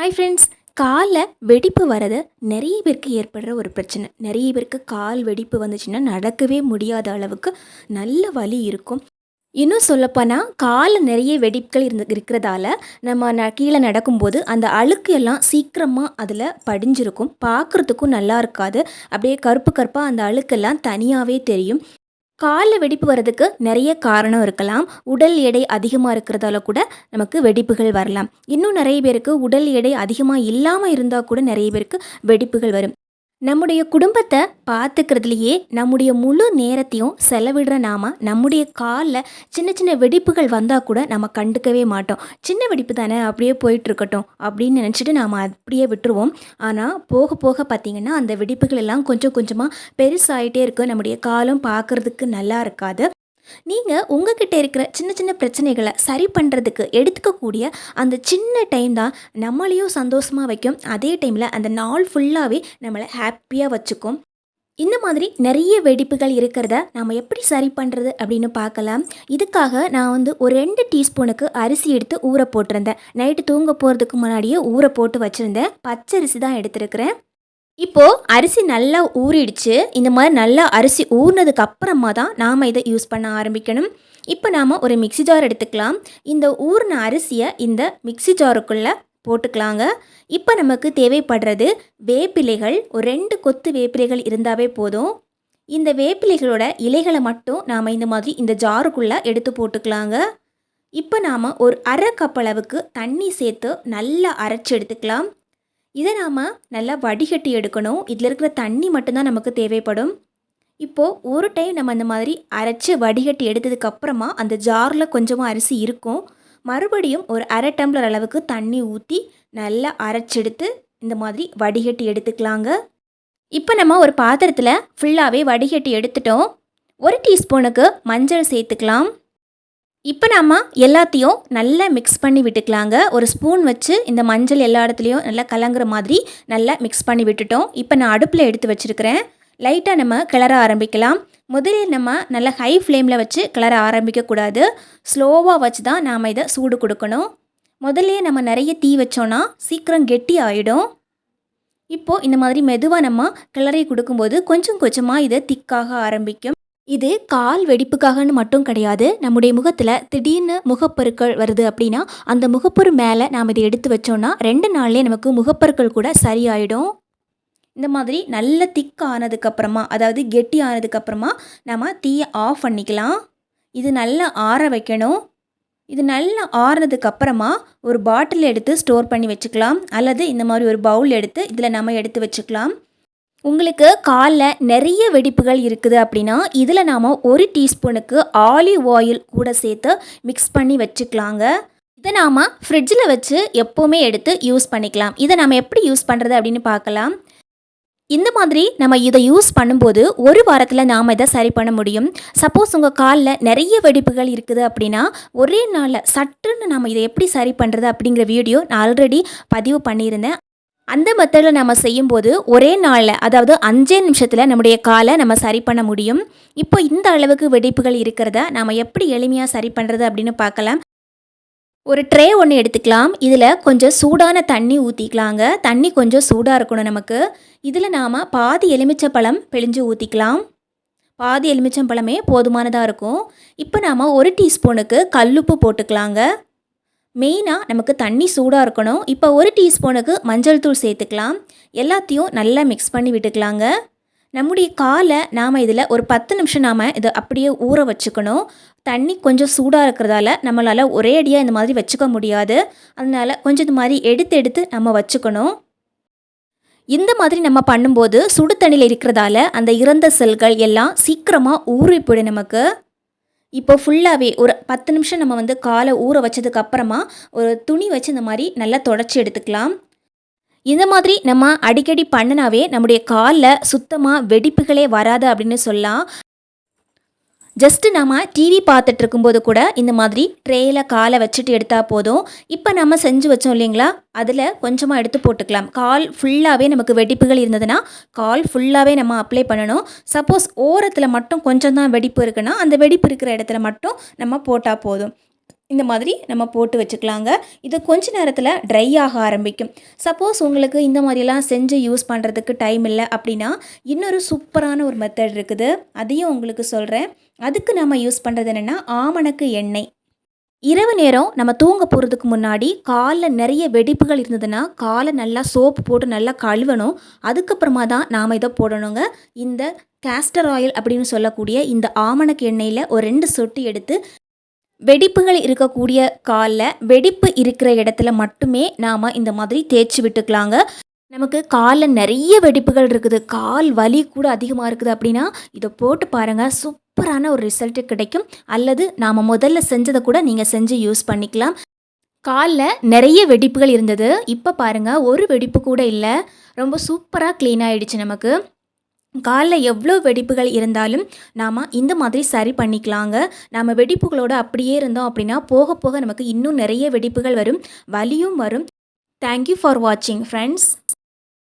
Hi friends காலில் வெடிப்பு வரது நிறைய பேருக்கு ஏற்படுற ஒரு பிரச்சனை. நிறைய பேருக்கு கால் வெடிப்பு வந்துச்சுன்னா நடக்கவே முடியாத அளவுக்கு நல்ல வலி இருக்கும். இன்னும் சொல்லப்போனால் காலில் நிறைய வெடிப்புகள் இருந்து இருக்கிறதால நம்ம ந கீழே நடக்கும்போது அந்த அழுக்கு எல்லாம் சீக்கிரமாக அதில் படிஞ்சிருக்கும். பார்க்குறதுக்கும் நல்லா இருக்காது. அப்படியே கருப்பு கருப்பாக அந்த அழுக்கெல்லாம் தனியாகவே தெரியும். காலில் வெடிப்பு வர்றதுக்கு நிறைய காரணம் இருக்கலாம். உடல் எடை அதிகமாக இருக்கிறதால கூட நமக்கு வெடிப்புகள் வரலாம். இன்னும் நிறைய பேருக்கு உடல் எடை அதிகமாக இல்லாமல் இருந்தால் கூட நிறைய பேருக்கு வெடிப்புகள் வரும். நம்முடைய குடும்பத்தை பார்த்துக்கிறதுலையே நம்முடைய முழு நேரத்தையும் செலவிடுற நாம நம்முடைய காலில் சின்ன சின்ன வெடிப்புகள் வந்தால் கூட நம்ம கண்டுக்கவே மாட்டோம். சின்ன வெடிப்பு தானே அப்படியே போயிட்டுருக்கட்டும் அப்படின்னு நினச்சிட்டு நாம் அப்படியே விட்டுருவோம். ஆனால் போக போக பார்த்திங்கன்னா அந்த வெடிப்புகள் எல்லாம் கொஞ்சம் கொஞ்சமாக பெருசாகிட்டே இருக்கும் நம்முடைய காலம் பார்க்குறதுக்கு நல்லா இருக்காது. நீங்கள் உங்ககிட்ட இருக்கிற சின்ன சின்ன பிரச்சனைகளை சரி பண்ணுறதுக்கு எடுத்துக்கக்கூடிய அந்த சின்ன டைம் தான் நம்மளையும் சந்தோஷமாக வைக்கும். அதே டைமில் அந்த நாள் ஃபுல்லாகவே நம்மளை ஹாப்பியாக வச்சுக்கும். இந்த மாதிரி நிறைய வெடிப்புகள் இருக்கிறத நாம் எப்படி சரி பண்ணுறது அப்படின்னு பார்க்கலாம். இதுக்காக நான் வந்து ஒரு ரெண்டு டீஸ்பூனுக்கு அரிசி எடுத்து ஊற போட்டிருந்தேன். நைட்டு தூங்க போகிறதுக்கு முன்னாடியே ஊற போட்டு வச்சுருந்தேன். பச்சரிசி தான் எடுத்துருக்கிறேன். இப்போது அரிசி நல்லா ஊறிடுச்சு. இந்த மாதிரி நல்லா அரிசி ஊறினதுக்கு அப்புறமா தான் நாம் இதை யூஸ் பண்ண ஆரம்பிக்கணும். இப்போ நாம் ஒரு மிக்சி ஜார் எடுத்துக்கலாம். இந்த ஊறின அரிசியை இந்த மிக்சி ஜாருக்குள்ளே போட்டுக்கலாங்க. இப்போ நமக்கு தேவைப்படுறது வேப்பிலைகள். ஒரு ரெண்டு கொத்து வேப்பிலைகள் இருந்தாவே போதும். இந்த வேப்பிலைகளோட இலைகளை மட்டும் நாம் இந்த மாதிரி இந்த ஜாருக்குள்ளே எடுத்து போட்டுக்கலாங்க. இப்போ நாம் ஒரு அரை கப் அளவுக்கு தண்ணி சேர்த்து நல்லா அரைச்சி எடுத்துக்கலாம். இதை நாம் நல்லா வடிகட்டி எடுக்கணும். இதில் இருக்கிற தண்ணி மட்டும்தான் நமக்கு தேவைப்படும். இப்போது ஒரு டைம் நம்ம அந்த மாதிரி அரைச்சி வடிகட்டி எடுத்ததுக்கப்புறமா அந்த ஜாரில் கொஞ்சமாக அரிசி இருக்கும். மறுபடியும் ஒரு அரை டம்ளர் அளவுக்கு தண்ணி ஊற்றி நல்லா அரைச்செடுத்து இந்த மாதிரி வடிகட்டி எடுத்துக்கலாங்க. இப்போ நம்ம ஒரு பாத்திரத்தில் ஃபுல்லாகவே வடிகட்டி எடுத்துட்டோம். ஒரு டீஸ்பூனுக்கு மஞ்சள் சேர்த்துக்கலாம். இப்போ நம்ம எல்லாத்தையும் நல்லா மிக்ஸ் பண்ணி விட்டுக்கலாங்க. ஒரு ஸ்பூன் வச்சு இந்த மஞ்சள் எல்லா இடத்துலையும் நல்லா கலங்குற மாதிரி நல்லா மிக்ஸ் பண்ணி விட்டுட்டோம். இப்போ நான் அடுப்பில் எடுத்து வச்சுருக்கிறேன். லைட்டாக நம்ம கிளற ஆரம்பிக்கலாம். முதலில் நம்ம நல்லா ஹை ஃப்ளேமில் வச்சு கிளற ஆரம்பிக்கக்கூடாது ஸ்லோவாக வச்சு தான் நாம் இதை சூடு கொடுக்கணும். முதல்லையே நம்ம நிறைய தீ வச்சோன்னா சீக்கிரம் கெட்டி ஆகிடும் இப்போது இந்த மாதிரி மெதுவாக நம்ம கிளறி கொடுக்கும்போது கொஞ்சம் கொஞ்சமாக இதை திக்காக ஆரம்பிக்கும். இது கால் வெடிப்புக்காகன்னு மட்டும் கிடையாது. நம்முடைய முகத்தில் திடீர்னு முகப்பருக்கள் வருது அப்படின்னா அந்த முகப்பொரு மேலே நாம் இதை எடுத்து வச்சோன்னா ரெண்டு நாள்லேயே நமக்கு முகப்பருக்கள் கூட சரியாயிடும். இந்த மாதிரி நல்ல திக் ஆனதுக்கப்புறமா அதாவது கெட்டி ஆனதுக்கப்புறமா நம்ம தீயை ஆஃப் பண்ணிக்கலாம். இது நல்லா ஆற வைக்கணும். இது நல்லா ஆறுனதுக்கப்புறமா ஒரு பாட்டில் எடுத்து ஸ்டோர் பண்ணி வச்சுக்கலாம். அல்லது இந்த மாதிரி ஒரு பவுல் எடுத்து இதில் நம்ம எடுத்து வச்சுக்கலாம். உங்களுக்கு காலில் நிறைய வெடிப்புகள் இருக்குது அப்படின்னா இதில் நாம் ஒரு டீஸ்பூனுக்கு ஆலிவ் ஆயில் கூட சேர்த்து மிக்ஸ் பண்ணி வச்சுக்கலாங்க. இதை நாம் ஃப்ரிட்ஜில் வச்சு எப்போவுமே எடுத்து யூஸ் பண்ணிக்கலாம். இதை நம்ம எப்படி யூஸ் பண்ணுறது அப்படின்னு பார்க்கலாம். இந்த மாதிரி நம்ம இதை யூஸ் பண்ணும்போது ஒரு வாரத்தில் நாம் இதை சரி பண்ண முடியும். சப்போஸ் உங்கள் காலில் நிறைய வெடிப்புகள் இருக்குது அப்படின்னா ஒரே நாளில் சட்டுன்னு நம்ம இதை எப்படி சரி பண்ணுறது அப்படிங்கிற வீடியோ நான் ஆல்ரெடி பதிவு பண்ணியிருந்தேன். அந்த மெத்தடில் நம்ம செய்யும்போது ஒரே நாளில் அதாவது அஞ்சே நிமிஷத்தில் நம்முடைய காலை நம்ம சரி பண்ண முடியும். இப்போ இந்த அளவுக்கு வெடிப்புகள் இருக்கிறத நம்ம எப்படி எளிமையாக சரி பண்ணுறது அப்படின்னு பார்க்கலாம். ஒரு ட்ரே ஒன்று எடுத்துக்கலாம். இதில் கொஞ்சம் சூடான தண்ணி ஊற்றிக்கலாங்க தண்ணி கொஞ்சம் சூடாக இருக்கணும் நமக்கு. இதில் நாம் பாதி எலுமிச்சப்பழம் பிழிஞ்சு ஊற்றிக்கலாம் பாதி எலுமிச்சம்பழமே போதுமானதாக இருக்கும். இப்போ நாம் ஒரு டீஸ்பூனுக்கு கல்லுப்பு போட்டுக்கலாங்க. மெயினாக நமக்கு தண்ணி சூடாக இருக்கணும். இப்போ ஒரு டீஸ்பூனுக்கு மஞ்சள் தூள் சேர்த்துக்கலாம். எல்லாத்தையும் நல்லா மிக்ஸ் பண்ணி விட்டுக்கலாங்க. நம்முடைய காலை நாம் இதில் ஒரு பத்து நிமிஷம் நாம் இதை அப்படியே ஊற வச்சுக்கணும். தண்ணி கொஞ்சம் சூடாக இருக்கிறதால நம்மளால் ஒரே அடியாக இந்த மாதிரி வச்சுக்க முடியாது. அதனால் கொஞ்சம் இது மாதிரி எடுத்து எடுத்து நம்ம வச்சுக்கணும். இந்த மாதிரி நம்ம பண்ணும்போது சுடு தண்ணியில் இருக்கிறதால அந்த இறந்த செல்கள் எல்லாம் சீக்கிரமாக ஊறி போயிடும் நமக்கு. இப்போ ஃபுல்லாகவே ஒரு பத்து நிமிஷம் நம்ம வந்து காலை ஊற வச்சதுக்கு அப்புறமா ஒரு துணி வச்சு இந்த மாதிரி நல்லா தொடச்சி எடுத்துக்கலாம். இந்த மாதிரி நம்ம அடிக்கடி பண்ணினாவே நம்முடைய காலில் சுத்தமாக வெடிப்புகளே வராது அப்படின்னு சொல்லலாம். ஜஸ்ட்டு நம்ம டிவி பார்த்துட்டு இருக்கும்போது கூட இந்த மாதிரி ட்ரேயில் காலை வச்சுட்டு எடுத்தால் போதும். இப்போ நம்ம செஞ்சு வச்சோம் இல்லைங்களா? அதில் கொஞ்சமாக எடுத்து போட்டுக்கலாம். கால் ஃபுல்லாகவே நமக்கு வெடிப்புகள் இருந்ததுன்னா கால் ஃபுல்லாகவே நம்ம அப்ளை பண்ணணும். சப்போஸ் ஓரத்தில் மட்டும் கொஞ்சம் தான் வெடிப்பு இருக்குன்னா அந்த வெடிப்பு இருக்கிற இடத்துல மட்டும் நம்ம போட்டால் போதும். இந்த மாதிரி நம்ம போட்டு வச்சுக்கலாங்க. இது கொஞ்ச நேரத்தில் ட்ரை ஆக ஆரம்பிக்கும். சப்போஸ் உங்களுக்கு இந்த மாதிரிலாம் செஞ்சு யூஸ் பண்ணுறதுக்கு டைம் இல்லை அப்படின்னா இன்னொரு சூப்பரான ஒரு மெத்தட் இருக்குது. அதையும் உங்களுக்கு சொல்கிறேன் அதுக்கு நம்ம யூஸ் பண்ணுறது என்னென்னா ஆமணக்கு எண்ணெய். இரவு நேரம் நம்ம தூங்க போகிறதுக்கு முன்னாடி காலில் நிறைய வெடிப்புகள் இருந்ததுன்னா காலை நல்லா சோப்பு போட்டு நல்லா கழுவணும். அதுக்கப்புறமா தான் நாம் இதை போடணுங்க. இந்த கேஸ்டர் ஆயில் அப்படின்னு சொல்லக்கூடிய இந்த ஆமணக்கு எண்ணெயில் ஒரு ரெண்டு சொட்டு எடுத்து வெடிப்புகள் இருக்கக்கூடிய காலில் வெடிப்பு இருக்கிற இடத்துல மட்டுமே நாம் இந்த மாதிரி தேய்ச்சி விட்டுக்கலாங்க. நமக்கு காலில் நிறைய வெடிப்புகள் இருக்குது. கால் வலி கூட அதிகமாக இருக்குது அப்படின்னா இதை போட்டு பாருங்கள் சூப்பரான ஒரு ரிசல்ட்டு கிடைக்கும். அல்லது நாம் முதல்ல செஞ்சதை கூட நீங்கள் செஞ்சு யூஸ் பண்ணிக்கலாம். காலில் நிறைய வெடிப்புகள் இருந்தது. இப்போ பாருங்கள் ஒரு வெடிப்பு கூட இல்லை. ரொம்ப சூப்பராக க்ளீன் ஆகிடுச்சு நமக்கு. காலில் எவ்வளோ வெடிப்புகள் இருந்தாலும் நாம் இந்த மாதிரி சரி பண்ணிக்கலாங்க. நம்ம வெடிப்புகளோடு அப்படியே இருந்தோம் அப்படின்னா போக போக நமக்கு இன்னும் நிறைய வெடிப்புகள் வரும் வலியும் வரும். தேங்க்யூ ஃபார் வாட்சிங் ஃப்ரெண்ட்ஸ்